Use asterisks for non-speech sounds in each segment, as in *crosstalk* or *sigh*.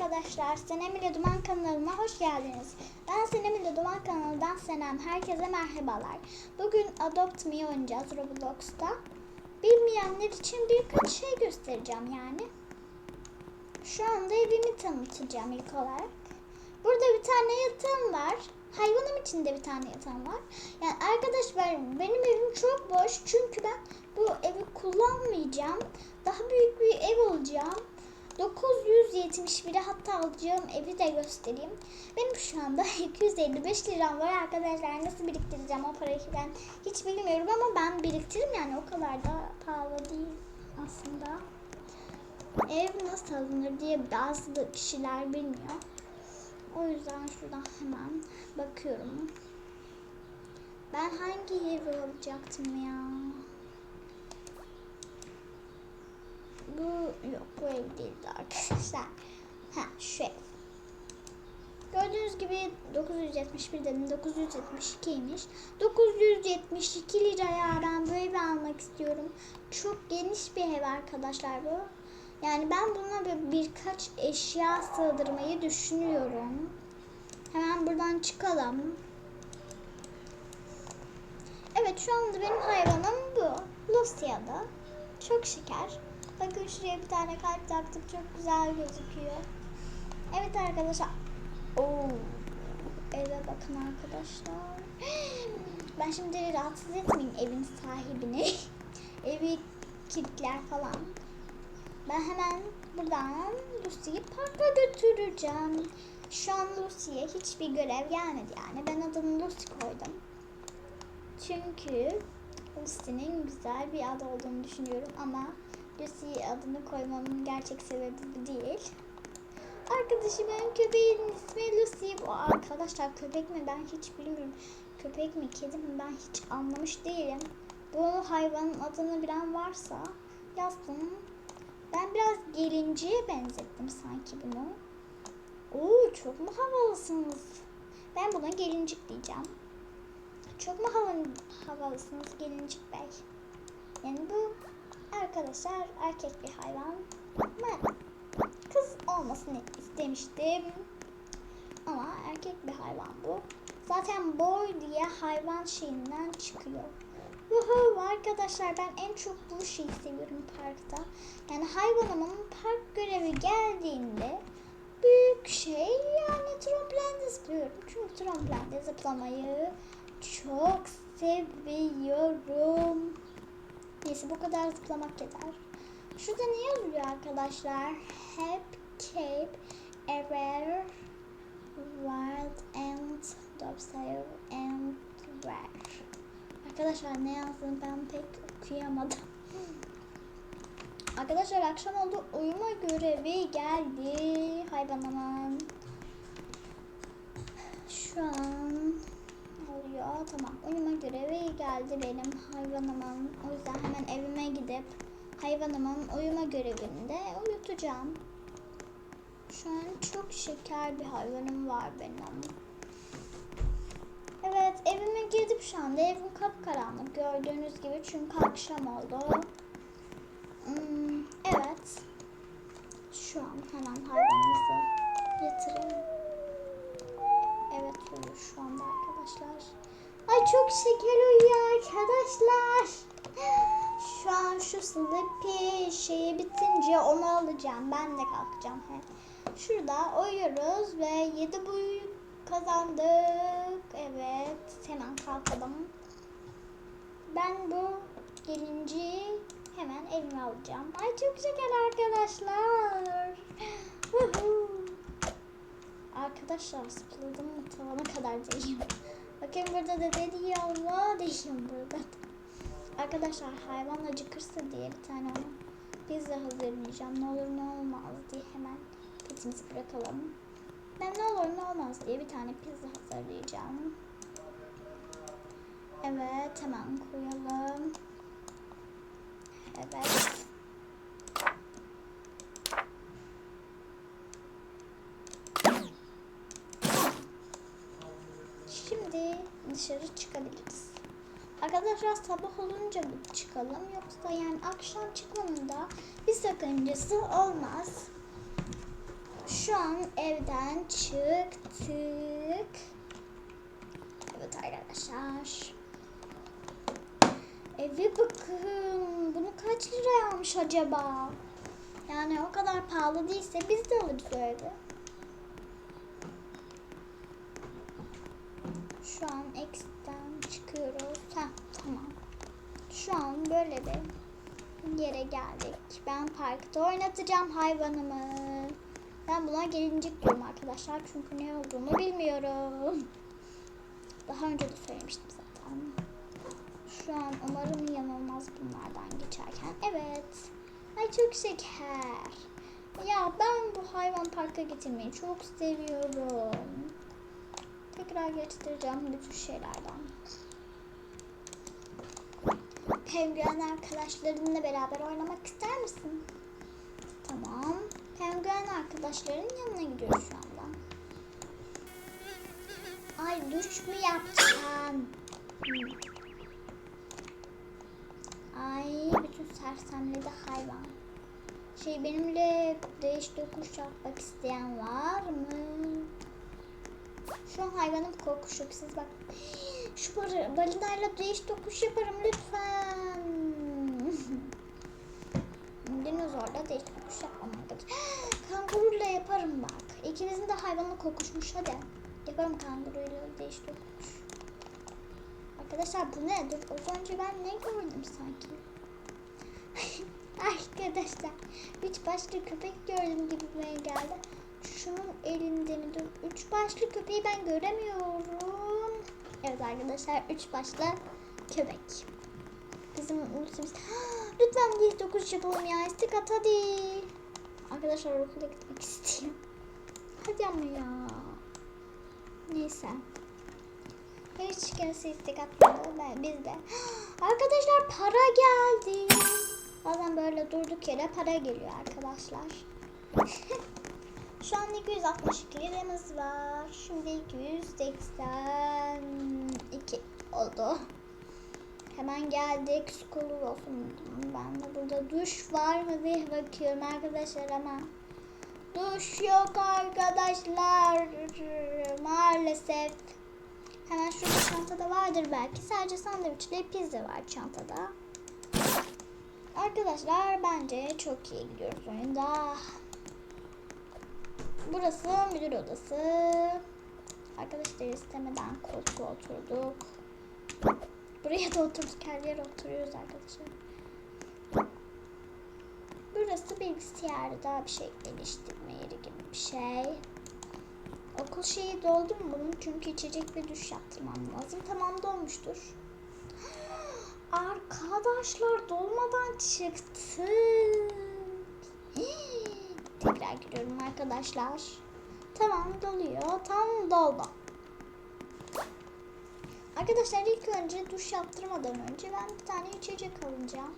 arkadaşlar. Senem ile Duman kanalıma hoş geldiniz. Ben Senem ile Duman kanalından Senem. Herkese merhabalar. Bugün Adopt Me oynayacağız Roblox'ta. Bilmeyenler için birkaç şey göstereceğim yani. Şu anda evimi tanıtacağım ilk olarak. Burada bir tane yatağım var. Hayvanım için de bir tane yatağım var. Yani arkadaşlar benim evim çok boş. Çünkü ben bu evi kullanmayacağım. Daha büyük bir ev olacağım. 971'e hatta alacağım evi de göstereyim. Benim şu anda *laughs* 255 liram var arkadaşlar. Nasıl biriktireceğim o parayı ben hiç bilmiyorum ama ben biriktiririm yani o kadar da pahalı değil aslında. Ev nasıl alınır diye bazı kişiler bilmiyor. O yüzden şuradan hemen bakıyorum. Ben hangi evi alacaktım ya? Bu yok bu ev değildi arkadaşlar. Ha şu ev. Gördüğünüz gibi 971 dedim 972'ymiş. 972 liraya ben bu evi almak istiyorum. Çok geniş bir ev arkadaşlar bu. Yani ben buna bir, birkaç eşya sığdırmayı düşünüyorum. Hemen buradan çıkalım. Evet şu anda benim hayvanım bu. Lucia'da. Çok şeker. Bakın şuraya bir tane kalp taktık. Çok güzel gözüküyor. Evet arkadaşlar. Oo. Eve bakın arkadaşlar. Ben şimdi rahatsız etmeyeyim evin sahibini. *laughs* Evi kilitler falan. Ben hemen buradan Lucy'yi parka götüreceğim. Şu an Lucy'ye hiçbir görev gelmedi yani. Ben adını Lucy koydum. Çünkü Lucy'nin güzel bir adı olduğunu düşünüyorum ama Lucy adını koymamın gerçek sebebi bu değil. Arkadaşımın köpeğinin ismi Lucy. Bu arkadaşlar köpek mi ben hiç bilmiyorum. Köpek mi kedi mi ben hiç anlamış değilim. Bu hayvanın adını bilen varsa yazsın. Ben biraz gelinciye benzettim sanki bunu. Oo çok mu havalısınız? Ben buna gelincik diyeceğim. Çok mu havalı, havalısınız gelincik bey? Yani bu arkadaşlar erkek bir hayvan. Ben kız olmasını istemiştim. Ama erkek bir hayvan bu. Zaten boy diye hayvan şeyinden çıkıyor. Yuhu arkadaşlar ben en çok bu şeyi seviyorum parkta. Yani hayvanımın park görevi geldiğinde büyük şey yani tramplende zıplıyorum. Çünkü tramplende zıplamayı çok seviyorum. Neyse bu kadar zıplamak yeter. Şurada ne yazıyor arkadaşlar? Hep cape ever wild and dobsail and rare. Arkadaşlar ne yazdığını ben pek okuyamadım. Arkadaşlar akşam oldu. Uyuma görevi geldi hayvanımın. Şu an oluyor. Tamam. Uyuma görevi geldi benim hayvanımın. O yüzden gidip hayvanımın uyuma görevinde uyutacağım. Şu an çok şeker bir hayvanım var benim. Evet evime girdim şu anda. Evim kapkaranlık gördüğünüz gibi çünkü akşam oldu. Hmm, evet. Şu an hemen hayvanımızı yatırayım. Evet uyuyor şu anda arkadaşlar. Ay çok şeker uyuyor arkadaşlar. Şu an şu Sleepy şeyi bitince onu alacağım. Ben de kalkacağım. He. Şurada uyuyoruz ve 7 buyu kazandık. Evet hemen kalkalım. Ben bu gelinci hemen evime alacağım. Ay çok şeker arkadaşlar. Arkadaşlar zıpladım tavana kadar değilim. Bakın burada da dedi ya Allah değilim burada. Arkadaşlar hayvan acıkırsa diye bir tane ona pizza hazırlayacağım. Ne olur ne olmaz diye hemen petimizi bırakalım. Ben ne olur ne olmaz diye bir tane pizza hazırlayacağım. Evet hemen koyalım. Evet. Şimdi dışarı çıkabiliriz. Arkadaşlar sabah olunca çıkalım yoksa yani akşam çıkmamın da bir sakıncası olmaz. Şu an evden çıktık. Evet arkadaşlar. Eve bakın. Bunu kaç liraya almış acaba? Yani o kadar pahalı değilse biz de alırız o Şu an X'ten çıkıyoruz. Heh, tamam. Şu an böyle bir yere geldik. Ben parkta oynatacağım hayvanımı. Ben buna gelincik diyorum arkadaşlar. Çünkü ne olduğunu bilmiyorum. Daha önce de söylemiştim zaten. Şu an umarım yanılmaz bunlardan geçerken. Evet. Ay çok şeker. Ya ben bu hayvan parka getirmeyi çok seviyorum. Tekrar göstereceğim bütün şeylerden. Penguen arkadaşlarınla beraber oynamak ister misin? Tamam. Penguen arkadaşların yanına gidiyoruz şu anda. Ay duş mu yapacaksın? Hmm. Ay bütün sersemledi hayvan. Şey benimle değiş tokuş yapmak isteyen var mı? Şu an hayvanım korkuşuksuz bak. Şu balinayla değiş tokuş yaparım lütfen. *laughs* Dinozorla değiş tokuş yapmam arkadaşlar. *gasps* Kanguruyla yaparım bak. İkimizin de hayvanı kokuşmuş hadi. Yaparım kanguruyla değiş tokuş. Arkadaşlar bu ne? Dur az önce ben ne gördüm sanki? *laughs* Arkadaşlar üç başlı köpek gördüm gibime geldi. Şunun elinde mi? Dur. Üç başlı köpeği ben göremiyorum. Evet arkadaşlar üç başlı köpek. Bizim ultimiz. *gasps* Lütfen bir dokuz yapalım ya. İstek at hadi. Arkadaşlar okula gitmek istiyorum. Hadi ama ya. Neyse. Hiç kimse istek atmadı. Ben, biz de. *gasps* Arkadaşlar para geldi. Bazen böyle durduk yere para geliyor arkadaşlar. *laughs* Şu an 262 liramız var. Şimdi 282 oldu. Hemen geldik. School olsun. Ben de burada duş var mı diye bakıyorum arkadaşlar ama duş yok arkadaşlar. Maalesef. Hemen şurada çantada vardır belki. Sadece sandviçle pizza var çantada. Arkadaşlar bence çok iyi gidiyoruz oyunda. Burası müdür odası. Arkadaşlar istemeden koltuğa oturduk. Buraya da oturduk. Her yere oturuyoruz arkadaşlar. Burası bilgisayarda bir şey geliştirme yeri gibi bir şey. Okul şeyi doldu mu bunun? Çünkü içecek ve duş yaptırmam lazım. Tamam dolmuştur. *gasps* Arkadaşlar dolmadan çıktı. *gasps* Tekrar giriyorum arkadaşlar. Tamam doluyor. Tam doldu. Arkadaşlar ilk önce duş yaptırmadan önce ben bir tane içecek alacağım.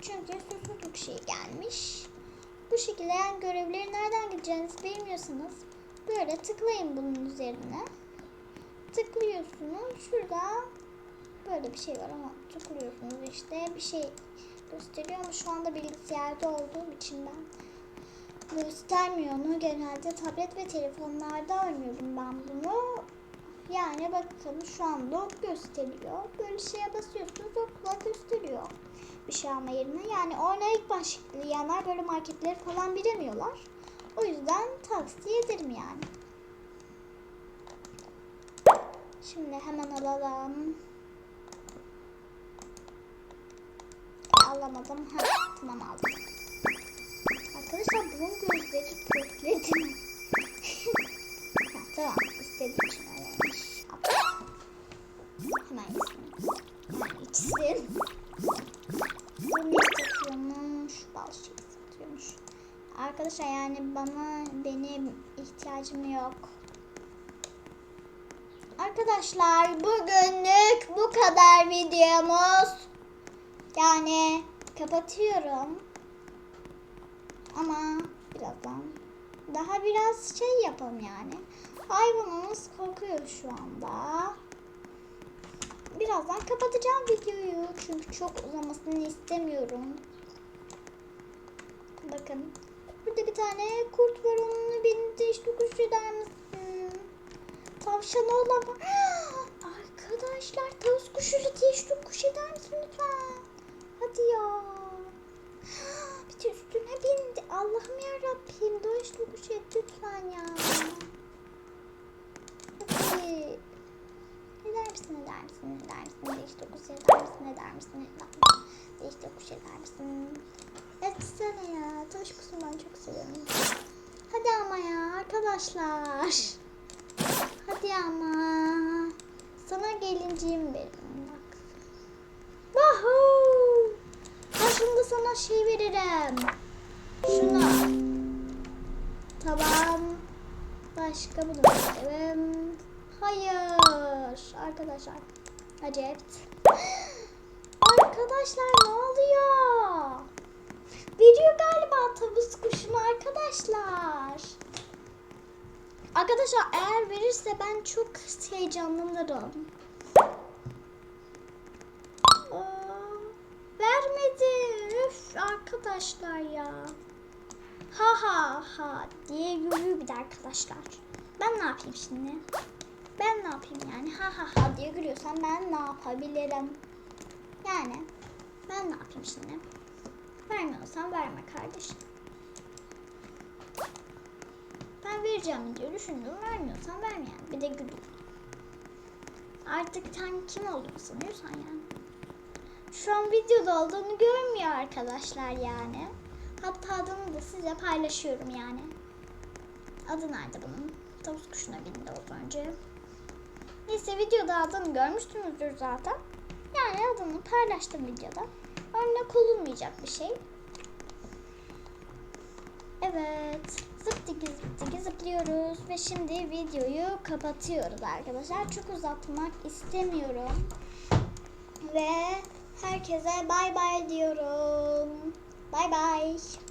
Çünkü susuzluk şey gelmiş. Bu şekilde yani görevleri nereden gideceğinizi bilmiyorsanız böyle tıklayın bunun üzerine. Tıklıyorsunuz. Şurada böyle bir şey var ama tıklıyorsunuz işte bir şey gösteriyor ama şu anda bilgisayarda olduğum için ben göstermiyor onu. Genelde tablet ve telefonlarda oynuyorum ben bunu. Yani bakın şu anda ok gösteriyor. Böyle şeye basıyorsunuz okla gösteriyor. Bir şey alma yerine. Yani oyuna ilk başlayanlar böyle marketleri falan bilemiyorlar. O yüzden tavsiye ederim yani. Şimdi hemen alalım. Alamadım. Ha, tamam aldım. Arkadaşlar bunun gözleri kökledi. ha, *laughs* tamam istediğim için öyleymiş. Hemen yesin. Hemen içsin. Bu? Bal şeyi satıyormuş. Arkadaşlar yani bana benim ihtiyacım yok. Arkadaşlar bugünlük bu kadar videomuz. Yani kapatıyorum. Ama birazdan daha biraz şey yapalım yani. Hayvanımız kokuyor şu anda. Birazdan kapatacağım videoyu. Çünkü çok uzamasını istemiyorum. Bakın. Burada bir tane kurt var. Onunla beni de işte kuş eder misin? Tavşan olamam. *gasps* Arkadaşlar tavus kuşuyla değişti kuş eder misin lütfen? Hadi ya. Bir de üstüne bindi. Allah'ım ya Rabbim. Değişti kuş et lütfen ya. Hadi. Eder misin, eder misin, eder misin? Değişti kuş eder misin, eder misin, eder misin? Değişti kuş eder misin? Etsene ya. Taş kuşunu ben çok seviyorum. Hadi ama ya arkadaşlar. Hadi ama. Sana gelinciğim veririm bak. Wahoo! Karşımda sana şey veririm. Başka bunu. Hayır. Arkadaşlar. Acep. Arkadaşlar ne oluyor? Veriyor galiba tavus kuşunu arkadaşlar. Arkadaşlar eğer verirse ben çok heyecanlanırım. Vermedi. Üf arkadaşlar ya. Ha ha ha diye yürüyor bir de arkadaşlar. Ben ne yapayım şimdi? Ben ne yapayım yani? Ha ha ha diye gülüyorsan ben ne yapabilirim? Yani ben ne yapayım şimdi? Vermiyorsan verme kardeşim. Ben vereceğim diye düşündüm. Vermiyorsan verme yani. Bir de gülüyor. Artık sen kim olduğunu sanıyorsan yani. Şu an videoda olduğunu görmüyor arkadaşlar yani. Hatta adını da size paylaşıyorum yani. Adı nerede bunun? Tavus kuşuna bindi az önce. Neyse videoda adını görmüşsünüzdür zaten. Yani adını paylaştım videoda. Örnek olunmayacak bir şey. Evet. Zıptiki zıptiki zıplıyoruz. Ve şimdi videoyu kapatıyoruz arkadaşlar. Çok uzatmak istemiyorum. Ve herkese bay bay diyorum. Bay bay.